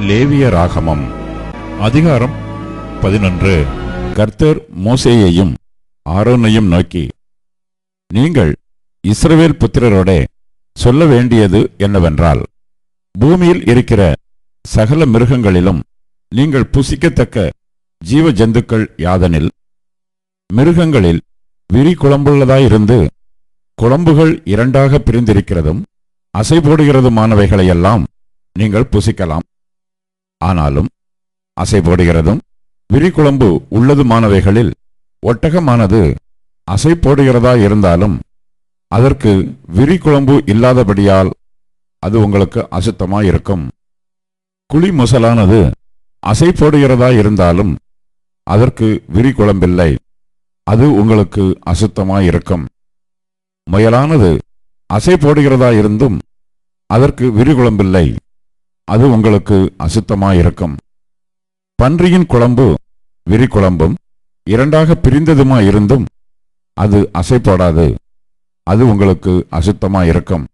லேவிய ராகமம் அதிகாரம் பதினொன்று. கர்த்தர் மோசேயையும் ஆரோனையும் நோக்கி நீங்கள் இஸ்ரவேல் புத்திரரோட சொல்ல வேண்டியது என்னவென்றால் பூமியில் இருக்கிற சகல மிருகங்களிலும் நீங்கள் புசிக்கத்தக்க ஜீவ ஜந்துக்கள் யாதனில் மிருகங்களில் விரி குழம்புள்ளதாயிருந்து குழம்புகள் இரண்டாக பிரிந்திருக்கிறதும் அசைபோடுகிறதுமானவைகளையெல்லாம் நீங்கள் புசிக்கலாம். ஆனாலும் அசைபோடுகிறதும் விரிகுழம்பு உள்ளதுமானவைகளில் ஒட்டகமானது அசை போடுகிறதா இருந்தாலும் அதற்கு விரிகுழம்பு இல்லாதபடியால் அது உங்களுக்கு அசுத்தமாயிருக்கும். குழி முசலானது அசை போடுகிறதா இருந்தாலும் அதற்கு விரிகுழம்பில்லை அது உங்களுக்கு அசுத்தமாயிருக்கும் முயலானது அசை போடுகிறதா இருந்தும் அதற்கு விரிகுழம்பில்லை அது உங்களுக்கு அசுத்தமாயிருக்கும் பன்றியின் குழம்பு விரிகுழம்பும் இரண்டாக பிரிந்ததுமாயிருந்தும் அது அசைப்போடாது அது உங்களுக்கு அசுத்தமாயிருக்கும்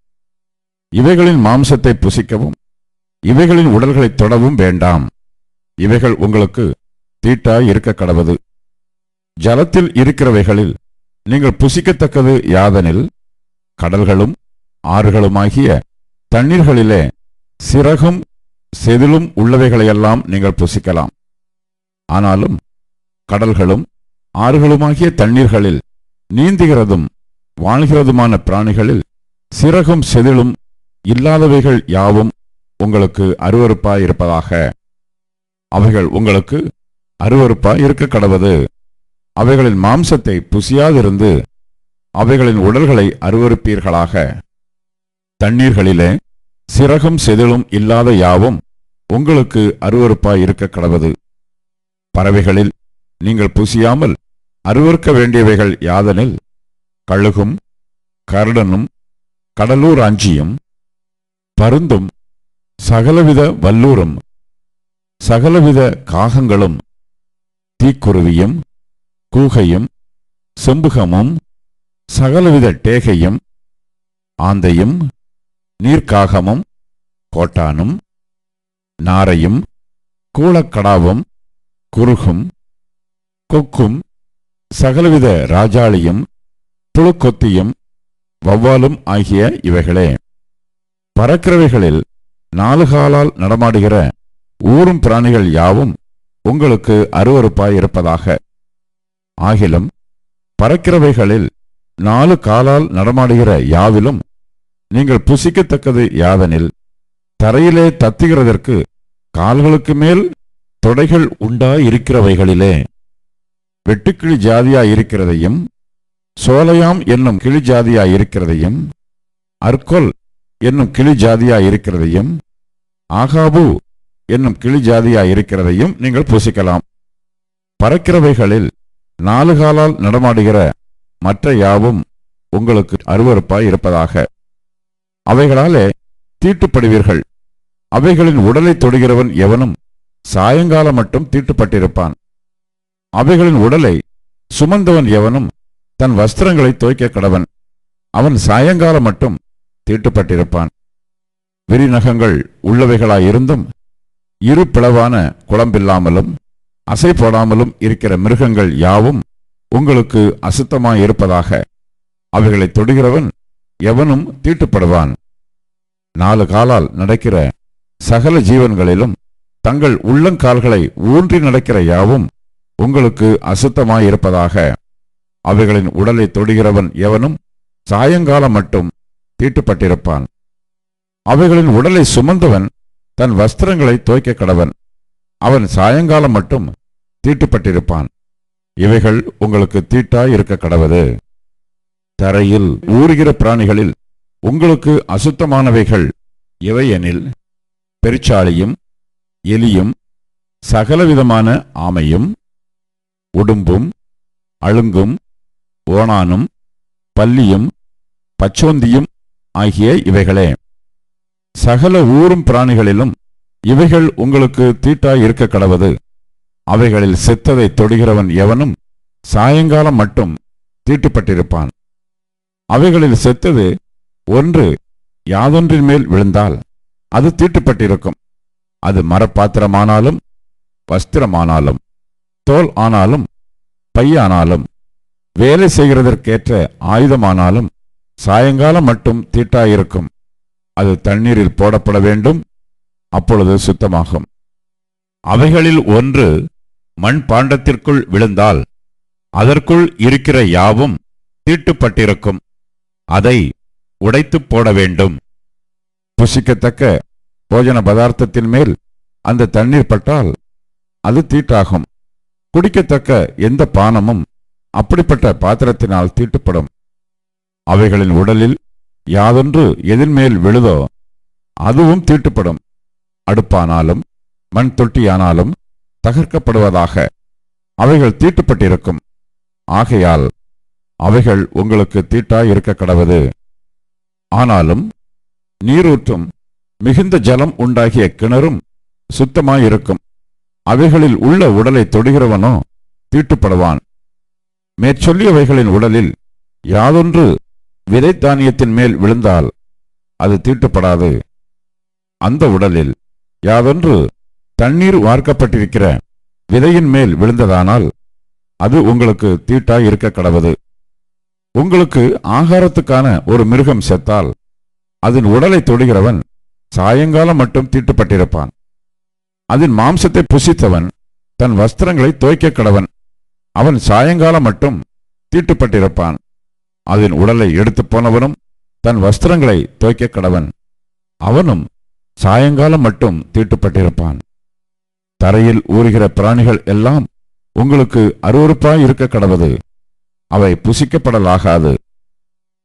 இவைகளின் மாம்சத்தை புசிக்கவும் இவைகளின் உடல்களை தொடவும் வேண்டாம். இவைகள் உங்களுக்கு தீட்டாய் இருக்க கடவது ஜலத்தில் இருக்கிறவைகளில் நீங்கள் புசிக்கத்தக்கது யாதனில் கடல்களும் ஆறுகளுமாகிய தண்ணீர்களிலே சிறகும் செதிலும் உள்ளவைகளையெல்லாம் நீங்கள் புசிக்கலாம். ஆனாலும் கடல்களும் ஆறுகளுமாகிய தண்ணீர்களில் நீந்துகிறதும் வாழ்கிறதுமான பிராணிகளில் சிறகும் செதிலும் இல்லாதவைகள் யாவும் உங்களுக்கு அருவறுப்பாயிருப்பதாக அவைகள் உங்களுக்கு அருவறுப்பாய் இருக்க கடவது. அவைகளின் மாம்சத்தை புசியாதிருந்து அவைகளின் உடல்களை அருவருப்பீர்களாக. தண்ணீர்களிலே சிறகும் செதிலும் இல்லாத யாவும் உங்களுக்கு அருவருப்பாய் இருக்க கடவது. பறவைகளில் நீங்கள் புசியாமல் அருவறுக்க வேண்டியவைகள் யாதனில் கழுகும் கருடனும் கடலூர் அஞ்சியும் பருந்தும் சகலவித வல்லூரும் சகலவித காகங்களும் தீக்குருவியும் கூகையும் செம்புகமும் சகலவித டேகையும் ஆந்தையும் நீர்க்காகமும் கோட்டானும் நாரையும் கூளக்கடாவும் குறுகும் கொக்கும் சகலவித ராஜாளியும் புழுக்கொத்தியும் வௌவாலும் ஆகிய இவைகளே. பறக்கிறவைகளில் நாலு காலால் நடமாடுகிற ஊரும் பிராணிகள் யாவும் உங்களுக்கு அருவருப்பாயிருப்பதாக ஆகிலும் பறக்கிறவைகளில் நாலு காலால் நடமாடுகிற யாவிலும் நீங்கள் புசிக்கத்தக்கது யாதனில் தரையிலே தத்துகிறதற்கு கால்களுக்கு மேல் தொடைகள் உண்டாயிருக்கிறவைகளிலே. வெட்டுக்கிளி ஜாதியாயிருக்கிறதையும் சோலையாம் என்னும் கிளி ஜாதியாயிருக்கிறதையும் அர்கொல் என்னும் கிளி ஜாதியாயிருக்கிறதையும் ஆகாபு என்னும் கிளி ஜாதியாயிருக்கிறதையும் நீங்கள் பூசிக்கலாம். பறக்கிறவைகளில் நாலு காலால் நடமாடுகிற மற்ற யாவும் உங்களுக்கு அருவருப்பாய் இருப்பதாக. அவைகளாலே தீட்டுப்படுவீர்கள். அவைகளின் உடலை தொடுகிறவன் எவனும் சாயங்காலம் மட்டும் தீட்டுப்பட்டிருப்பான். அவைகளின் உடலை சுமந்தவன் எவனும் தன் வஸ்திரங்களை துவைக்க கடவன். அவன் சாயங்காலம் மட்டும் தீட்டுப்பட்டிருப்பான். விரிநகங்கள் உள்ளவைகளாயிருந்தும் இரு பிளவான குழம்பில்லாமலும் அசை போடாமலும் இருக்கிற மிருகங்கள் யாவும் உங்களுக்கு அசுத்தமாய் இருப்பதாக அவைகளை தொடுகிறவன் எவனும் தீட்டுப்படுவான். நாலு காலால் நடக்கிற சகல ஜீவன்களிலும் தங்கள் உள்ளங்கால்களை ஊன்றி நடக்கிற யாவும் உங்களுக்கு அசுத்தமாயிருப்பதாக அவைகளின் உடலை தொடுகிறவன் எவனும் சாயங்காலம் மட்டும் தீட்டுப்பட்டிருப்பான். அவைகளின் உடலை சுமந்தவன் தன் வஸ்திரங்களை துவைக்க கடவன். அவன் சாயங்காலம் மட்டும் தீட்டுப்பட்டிருப்பான். இவைகள் உங்களுக்கு தீட்டாய் இருக்க கடவது. தரையில் ஊறுகிற பிராணிகளில் உங்களுக்கு அசுத்தமானவைகள் எவையெனில்? பெருச்சாளியும் எலியும் சகலவிதமான ஆமையும் உடும்பும் அழுங்கும் ஓணானும் பல்லியும் பச்சோந்தியும் ஆகிய இவைகளே. சகல ஊரும் பிராணிகளிலும் இவைகள் உங்களுக்கு தீட்டாய் இருக்க கடவது. அவைகளில் செத்ததை தொடுகிறவன் எவனும் சாயங்காலம் மட்டும் தீட்டுப்பட்டிருப்பான். அவைகளில் செத்தது ஒன்று யாதொன்றின் மேல் விழுந்தால் அது தீட்டுப்பட்டிருக்கும். அது மரப்பாத்திரமானாலும் வஸ்திரமானாலும் தோல் ஆனாலும் பையானாலும் வேலை செய்கிறதற்கேற்ற ஆயுதமானாலும் சாயங்காலம் மட்டும் தீட்டாயிருக்கும். அது தண்ணீரில் போடப்பட வேண்டும். அப்பொழுது சுத்தமாகும். அவைகளில் ஒன்று மண் பாண்டத்திற்குள் விழுந்தால் அதற்குள் இருக்கிற யாவும் தீட்டுப்பட்டிருக்கும். அதை உடைத்துப் போட வேண்டும். புசிக்கத்தக்க போஜன பதார்த்தத்தின் மேல் அந்த தண்ணீர் பட்டால் அது தீட்டாகும். குடிக்கத்தக்க எந்த பானமும் அப்படிப்பட்ட பாத்திரத்தினால் தீட்டுப்படும். அவைகளின் உடலில் யாதொன்று எதிர்மேல் விழுதோ அதுவும் தீட்டுப்படும். அடுப்பானாலும் மண் தொட்டியானாலும் தகர்க்கப்படுவதாக அவைகள் தீட்டுப்பட்டிருக்கும். ஆகையால் அவைகள் உங்களுக்கு தீட்டாய் இருக்க கடவது. ஆனாலும் நீரூற்றும் மிகுந்த ஜலம் உண்டாகிய கிணறும் சுத்தமாயிருக்கும். அவைகளில் உள்ள உடலை தொடுகிறவனோ தீட்டுப்படுவான். மேற்சொல்லியவைகளின் உடலில் யாதொன்று விதை தானியத்தின் மேல் விழுந்தால் அது தீட்டுப்படாது. அந்த உடலில் யாதொன்று தண்ணீர் வார்க்கப்பட்டிருக்கிற விதையின் மேல் விழுந்ததானால் அது உங்களுக்கு தீட்டாய் இருக்க கடவுது. உங்களுக்கு ஆகாரத்துக்கான ஒரு மிருகம் செத்தால் அதன் உடலை தொடுகிறவன் சாயங்காலம் மட்டும் தீட்டுப்பட்டிருப்பான். அதன் மாம்சத்தை புசித்தவன் தன் வஸ்திரங்களை துவைக்க கடவன். அவன் சாயங்காலம் மட்டும் தீட்டுப்பட்டிருப்பான். அதன் உடலை எடுத்துப் போனவனும் தன் வஸ்திரங்களை துவைக்க கடவன். அவனும் சாயங்காலம் மட்டும் தீட்டுப்பட்டிருப்பான். தரையில் ஊறுகிற பிராணிகள் எல்லாம் உங்களுக்கு அருவருப்பாய் இருக்க கடவது. அவை புசிக்கப்படலாகாது.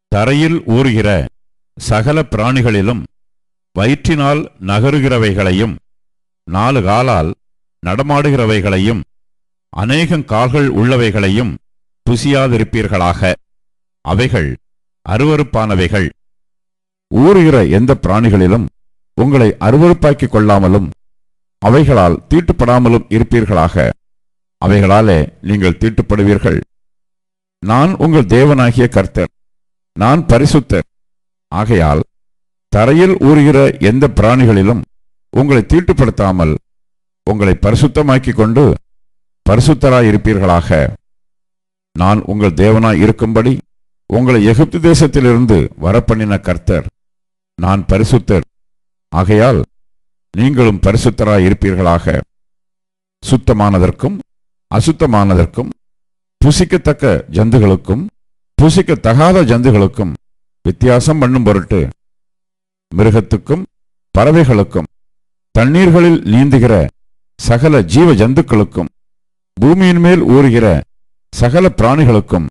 தரையில் ஊறுகிற சகல பிராணிகளிலும் வயிற்றினால் நகருகிறவைகளையும் நாலு காலால் நடமாடுகிறவைகளையும் அநேகம் கால்கள் உள்ளவைகளையும் புசியாதிருப்பீர்களாக. அவைகள் அருவருப்பானவைகள். ஊறுகிற எந்த பிராணிகளிலும் உங்களை அருவறுப்பாக்கிக் கொள்ளாமலும் அவைகளால் தீட்டுப்படாமலும் இருப்பீர்களாக. அவைகளாலே நீங்கள் தீட்டுப்படுவீர்கள். நான் உங்கள் தேவனாகிய கர்த்தர். நான் பரிசுத்தர். ஆகையால் தரையில் ஊறுகிற எந்த பிராணிகளிலும் உங்களை தீட்டுப்படுத்தாமல் உங்களை பரிசுத்தமாக்கிக் கொண்டு பரிசுத்தராயிருப்பீர்களாக. நான் உங்கள் தேவனாய் இருக்கும்படி உங்களை எகிப்து தேசத்திலிருந்து வரப்பண்ணின கர்த்தர். நான் பரிசுத்தர். ஆகையால் நீங்களும் பரிசுத்தராய் இருப்பீர்களாக சுத்தமானதற்கும் அசுத்தமானதற்கும் புசிக்கத்தக்க ஜந்துகளுக்கும் புசிக்கத்தகாத ஜந்துகளுக்கும் வித்தியாசம் பண்ணும் பொருட்டு மிருகத்துக்கும் பறவைகளுக்கும் தண்ணீர்களில் நீந்துகிற சகல ஜீவ ஜந்துக்களுக்கும் பூமியின் மேல் ஊறுகிற சகல பிராணிகளுக்கும்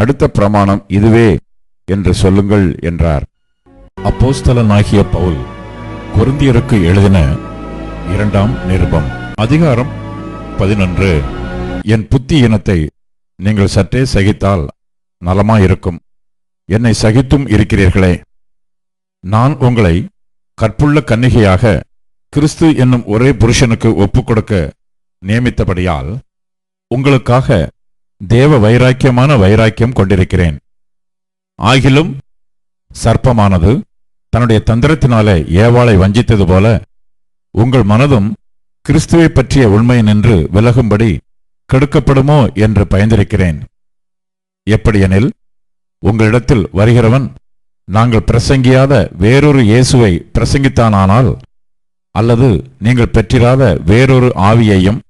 அடுத்த பிரமாணம் இதுவே என்று சொல்லுங்கள் என்றார். அப்போஸ்தலனாகிய பவுல் குருந்தியருக்கு எழுதின இரண்டாம் நிருபம் அதிகாரம் பதினொன்று. என் புத்தி இனத்தை நீங்கள் சற்றே சகித்தால் நலமாயிருக்கும். என்னை சகித்தும் இருக்கிறீர்களே. நான் உங்களை கற்புள்ள கன்னிகையாக கிறிஸ்து என்னும் ஒரே புருஷனுக்கு ஒப்புக்கொடுக்க நியமித்தபடியால் உங்களுக்காக தேவ வைராக்கியமான வைராக்கியம் கொண்டிருக்கிறேன். ஆகிலும் சர்ப்பமானது தன்னுடைய தந்திரத்தினாலே ஏவாளை வஞ்சித்தது போல உங்கள் மனதும் கிறிஸ்துவை பற்றிய உண்மை நின்று விலகும்படி கெடுக்கப்படுமோ என்று பயந்திருக்கிறேன். எப்படியெனில் உங்களிடத்தில் வருகிறவன் நாங்கள் பிரசங்கியாத வேறொரு இயேசுவை பிரசங்கித்தானானால் அல்லது நீங்கள் பெற்றிராத வேறொரு ஆவியையும்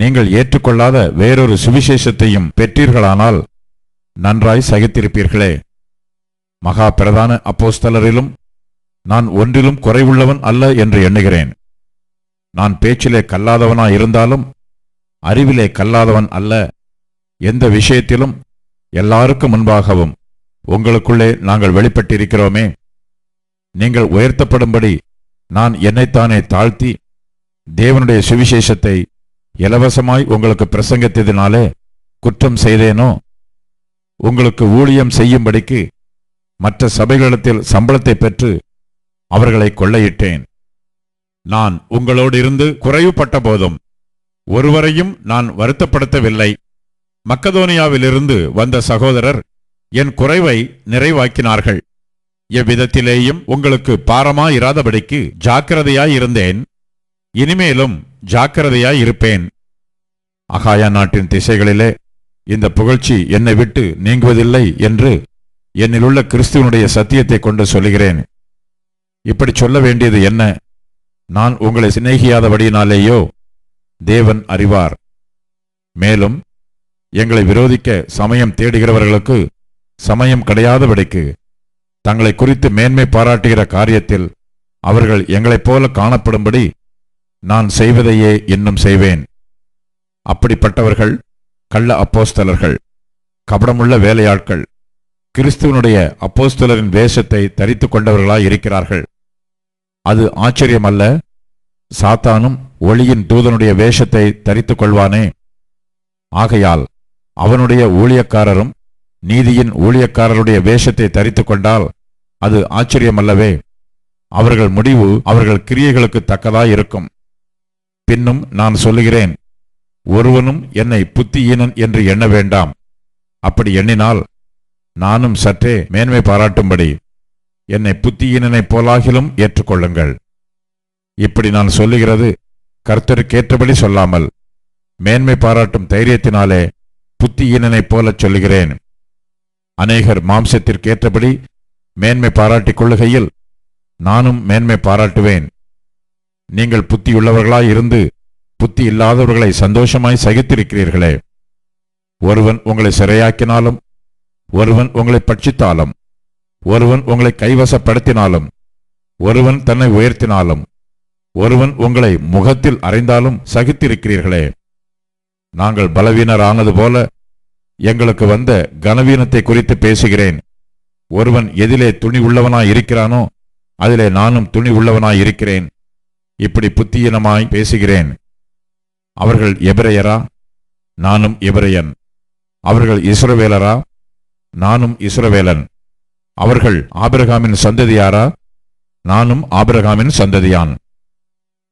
நீங்கள் ஏற்றுக்கொள்ளாத வேறொரு சுவிசேஷத்தையும் பெற்றீர்களானால் நன்றாய் சகித்திருப்பீர்களே. மகா பிரதான அப்போஸ்தலரிலும் நான் ஒன்றிலும் குறைவுள்ளவன் அல்ல என்று எண்ணுகிறேன். நான் பேச்சிலே கல்லாதவனாய் இருந்தாலும் அறிவிலே கல்லாதவன் அல்ல. எந்த விஷயத்திலும் எல்லாருக்கும் முன்பாகவும் உங்களுக்குள்ளே நாங்கள் வெளிப்பட்டிருக்கிறோமே. நீங்கள் உயர்த்தப்படும்படி நான் என்னைத்தானே தாழ்த்தி தேவனுடைய சுவிசேஷத்தை இலவசமாய் உங்களுக்கு பிரசங்கித்ததினாலே குற்றம் செய்தேனோ? உங்களுக்கு ஊழியம் செய்யும்படிக்கு மற்ற சபைகளிடத்தில் சம்பளத்தை பெற்று அவர்களை கொள்ளையிட்டேன். நான் உங்களோடு இருந்து குறைவுபட்ட போதும் ஒருவரையும் நான் வருத்தப்படுத்தவில்லை. மக்கதோனியாவிலிருந்து வந்த சகோதரர் என் குறைவை நிறைவாக்கினார்கள். எவ்விதத்திலேயும் உங்களுக்கு பாரமாயிராதபடிக்கு ஜாக்கிரதையாயிருந்தேன். இனிமேலும் ஜாக்கிரதையாயிருப்பேன் அகாயா நாட்டின் திசைகளிலே இந்த புகழ்ச்சி என்னை விட்டு நீங்குவதில்லை என்று என்னிலுள்ள கிறிஸ்துவனுடைய சத்தியத்தை கொண்டு சொல்லுகிறேன். இப்படி சொல்ல வேண்டியது என்ன? நான் உங்களை சிநேகியாதபடியினாலேயோ தேவன் அறிவார். மேலும் எங்களை விரோதிக்க சமயம் தேடுகிறவர்களுக்கு சமயம் கிடையாதபடிக்கு தங்களை குறித்து மேன்மை பாராட்டுகிற காரியத்தில் அவர்கள் எங்களைப் போல காணப்படும்படி நான் செய்வதையே இன்னும் செய்வேன். அப்படிப்பட்டவர்கள் கள்ள அப்போஸ்தலர்கள் கபடமுள்ள வேலையாட்கள் கிறிஸ்துவனுடைய அப்போஸ்தலரின் வேஷத்தை தரித்து கொண்டவர்களாய் இருக்கிறார்கள். அது ஆச்சரியமல்ல சாத்தானும் ஒளியின் தூதனுடைய வேஷத்தை தரித்துக் கொள்வானே. ஆகையால் அவனுடைய ஊழியக்காரரும் நீதியின் ஊழியக்காரருடைய வேஷத்தை தரித்துக் கொண்டால் அது ஆச்சரியமல்லவே. அவர்கள் முடிவு அவர்கள் கிரியைகளுக்கு தக்கதாயிருக்கும். பின்னும் நான் சொல்லுகிறேன் ஒருவனும் என்னை புத்தியீனன் என்று எண்ண வேண்டாம். அப்படி எண்ணினால் நானும் சற்றே மேன்மை பாராட்டும்படி என்னை புத்தியீனனைப் போலாகிலும் ஏற்றுக்கொள்ளுங்கள். இப்படி நான் சொல்லுகிறது கர்த்தருக்கேற்றபடி சொல்லாமல் மேன்மை பாராட்டும் தைரியத்தினாலே புத்தியீனனைப் போலச் சொல்லுகிறேன். அநேகர் மாம்சத்திற்கேற்றபடி மேன்மை பாராட்டிக் கொள்ளுகையில் நானும் மேன்மை பாராட்டுவேன். நீங்கள் புத்தியுள்ளவர்களாய் இருந்து புத்தி இல்லாதவர்களை சந்தோஷமாய் சகித்திருக்கிறீர்களே. ஒருவன் உங்களை சிறையாக்கினாலும் ஒருவன் உங்களை பட்சித்தாலும் ஒருவன் உங்களை கைவசப்படுத்தினாலும் ஒருவன் தன்னை உயர்த்தினாலும் ஒருவன் உங்களை முகத்தில் அறைந்தாலும் சகித்திருக்கிறீர்களே. நாங்கள் பலவீனரானது போல எங்களுக்கு வந்த கனவீனத்தை குறித்து பேசுகிறேன். ஒருவன் எதிலே துணி உள்ளவனாய் இருக்கிறானோ அதிலே நானும் துணி உள்ளவனாய் இருக்கிறேன். இப்படி புத்தியீனமாய் பேசுகிறேன். அவர்கள் எபிரையரா? நானும் எபிரையன். அவர்கள் இஸ்ரவேலரா? நானும் இஸ்ரவேலன். அவர்கள் ஆபிரகாமின் சந்ததியாரா? நானும் ஆபிரகாமின் சந்ததியான்.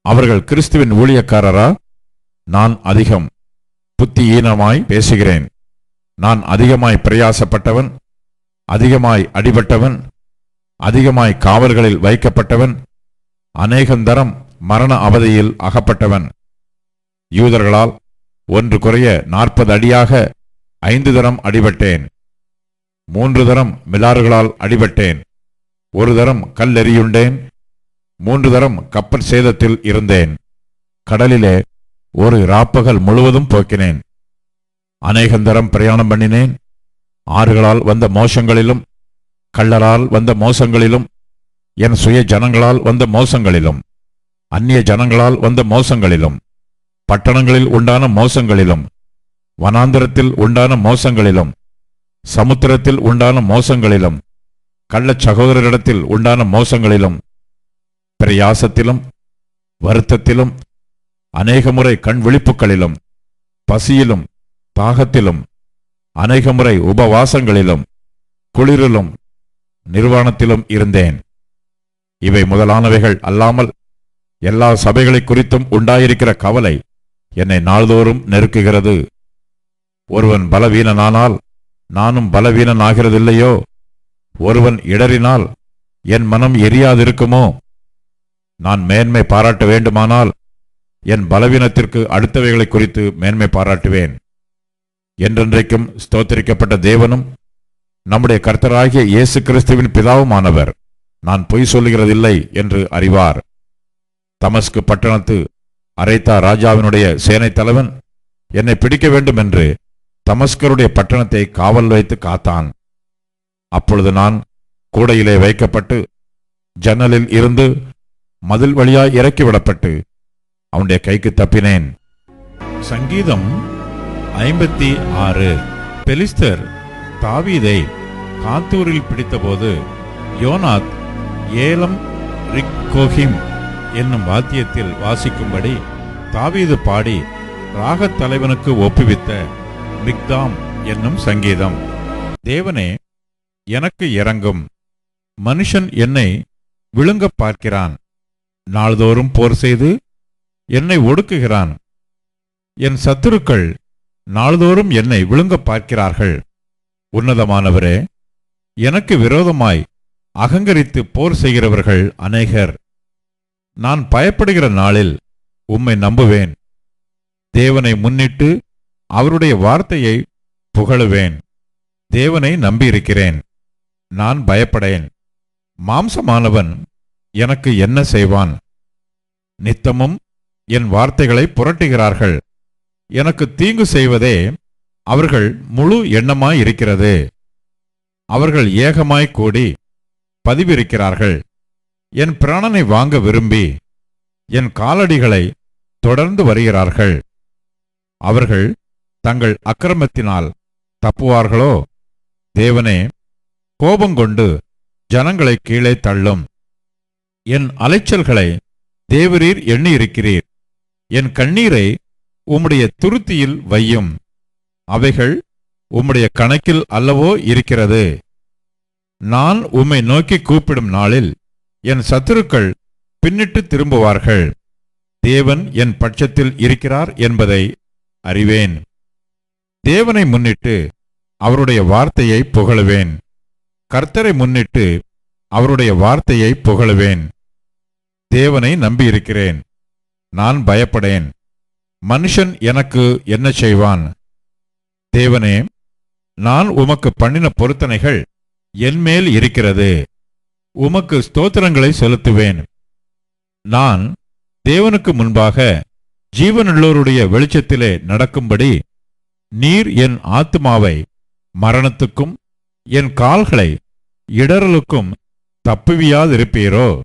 அவர்கள் கிறிஸ்துவின் ஊழியக்காரரா? நான் அதிகம். புத்தியீனமாய் பேசுகிறேன். நான் அதிகமாய் பிரயாசப்பட்டவன். அதிகமாய் அடிபட்டவன். அதிகமாய் காவல்களில் வைக்கப்பட்டவன். அநேகந்தரம் மரண அவதியில் அகப்பட்டவன். யூதர்களால் ஒன்று குறைய நாற்பது அடியாக ஐந்து தரம் அடிபட்டேன். மூன்று தரம் மிலாறுகளால் அடிபட்டேன். ஒரு தரம் கல்லெறியுண்டேன். மூன்று தரம் கப்பல் சேதத்தில் இருந்தேன். கடலிலே ஒரு ராப்பகல் முழுவதும் போக்கினேன். அநேகந்தரம் பிரயாணம் பண்ணினேன். ஆறுகளால் வந்த மோசங்களிலும் கள்ளரால் வந்த மோசங்களிலும் என் சுய ஜனங்களால் வந்த மோசங்களிலும். அந்நிய ஜனங்களால் வந்த மோசங்களிலும் பட்டணங்களில் உண்டான மோசங்களிலும் வனாந்திரத்தில் உண்டான மோசங்களிலும் சமுத்திரத்தில் உண்டான மோசங்களிலும் கள்ளச் சகோதரரிடத்தில் உண்டான மோசங்களிலும் பிரயாசத்திலும் வருத்தத்திலும் அநேகமுறை கண் விழிப்புகளிலும் பசியிலும் தாகத்திலும் அநேகமுறை உபவாசங்களிலும் குளிரிலும் நிர்வாணத்திலும் இருந்தேன். இவை முதலானவைகள் அல்லாமல் எல்லா சபைகளை குறித்தும் உண்டாயிருக்கிற கவலை என்னை நாள்தோறும் நெருக்குகிறது. ஒருவன் பலவீனனானால் நானும் பலவீனனாகிறதில்லையோ? ஒருவன் இடறினால் என் மனம் எரியாதிருக்குமோ? நான் மேன்மை பாராட்ட வேண்டுமானால் என் பலவீனத்திற்கு அடுத்தவைகளை குறித்து மேன்மை பாராட்டுவேன். என்றென்றைக்கும் ஸ்தோத்தரிக்கப்பட்ட தேவனும் நம்முடைய கர்த்தராகிய இயேசு கிறிஸ்துவின் பிதாவுமானவர். நான் பொய் சொல்லுகிறதில்லை என்று அறிவார். தமஸ்கு பட்டணத்து அரைத்தா ராஜாவினுடைய சேனைத் தலைவன் என்னை பிடிக்க வேண்டும் என்று தமஸ்கருடைய பட்டணத்தை காவல் வைத்து காத்தான். அப்பொழுது நான் கூடையிலே வைக்கப்பட்டு ஜன்னலில் இருந்து மதில் வழியாய் இறக்கிவிடப்பட்டு அவனுடைய கைக்கு தப்பினேன். சங்கீதம் ஐம்பத்தி ஆறு. பெலிஸ்தர் தாவீதை காத்தூரில் பிடித்தபோது யோனாத் ஏலம் ரிக் கோஹிம் என்னும் வாத்தியத்தில் வாசிக்கும்படி தாவீது பாடி ராகத் தலைவனுக்கு ஒப்புவித்த மிக்தாம் என்னும் சங்கீதம். தேவனே எனக்கு இறங்கும் மனுஷன் என்னை விழுங்கப் பார்க்கிறான். நாள்தோறும் போர் செய்து என்னை ஒடுக்குகிறான். என் சத்துருக்கள் நாள்தோறும் என்னை விழுங்க பார்க்கிறார்கள். உன்னதமானவரே எனக்கு விரோதமாய் அகங்கரித்து போர் செய்கிறவர்கள் அநேகர். நான் பயப்படுகிற நாளில் உம்மை நம்புவேன். தேவனை முன்னிட்டு அவருடைய வார்த்தையை புகழுவேன். தேவனை நம்பியிருக்கிறேன். நான் பயப்படேன். மாம்சமானவன் எனக்கு என்ன செய்வான்? நித்தமும் என் வார்த்தைகளை புரட்டுகிறார்கள். எனக்கு தீங்கு செய்வதே அவர்கள் முழு எண்ணமாயிருக்கிறது அவர்கள் ஏகமாய் கூடி பதிவிருக்கிறார்கள். என் பிராணனை வாங்க விரும்பி என் காலடிகளை தொடர்ந்து வருகிறார்கள். அவர்கள் தங்கள் அக்கிரமத்தினால் தப்புவார்களோ? தேவனே கோபங்கொண்டு ஜனங்களை கீழே தள்ளும். என் அலைச்சல்களை தேவரீர் எண்ணியிருக்கிறீர். என் கண்ணீரை உம்முடைய துருத்தியில் வையும். அவைகள் உம்முடைய கணக்கில் அல்லவோ இருக்கிறது. நான் உம்மை நோக்கி கூப்பிடும் நாளில் என் சத்துருக்கள் பின்னிட்டு திரும்புவார்கள். தேவன் என் பட்சத்தில் இருக்கிறார் என்பதை அறிவேன். தேவனை முன்னிட்டு அவருடைய வார்த்தையை புகழுவேன். கர்த்தரை முன்னிட்டு அவருடைய வார்த்தையை புகழுவேன். தேவனை நம்பியிருக்கிறேன். நான் பயப்படேன். மனுஷன் எனக்கு என்ன செய்வான்? தேவனே நான் உமக்கு பண்ணின பொருத்தனைகள் என்மேல் இருக்கிறது. உமக்கு ஸ்தோத்திரங்களை செலுத்துவேன். நான் தேவனுக்கு முன்பாக ஜீவனுள்ளோருடைய வெளிச்சத்திலே நடக்கும்படி நீர் என் ஆத்மாவை மரணத்துக்கும் என் கால்களை இடறலுக்கும் தப்புவியாதிருப்பீரோ?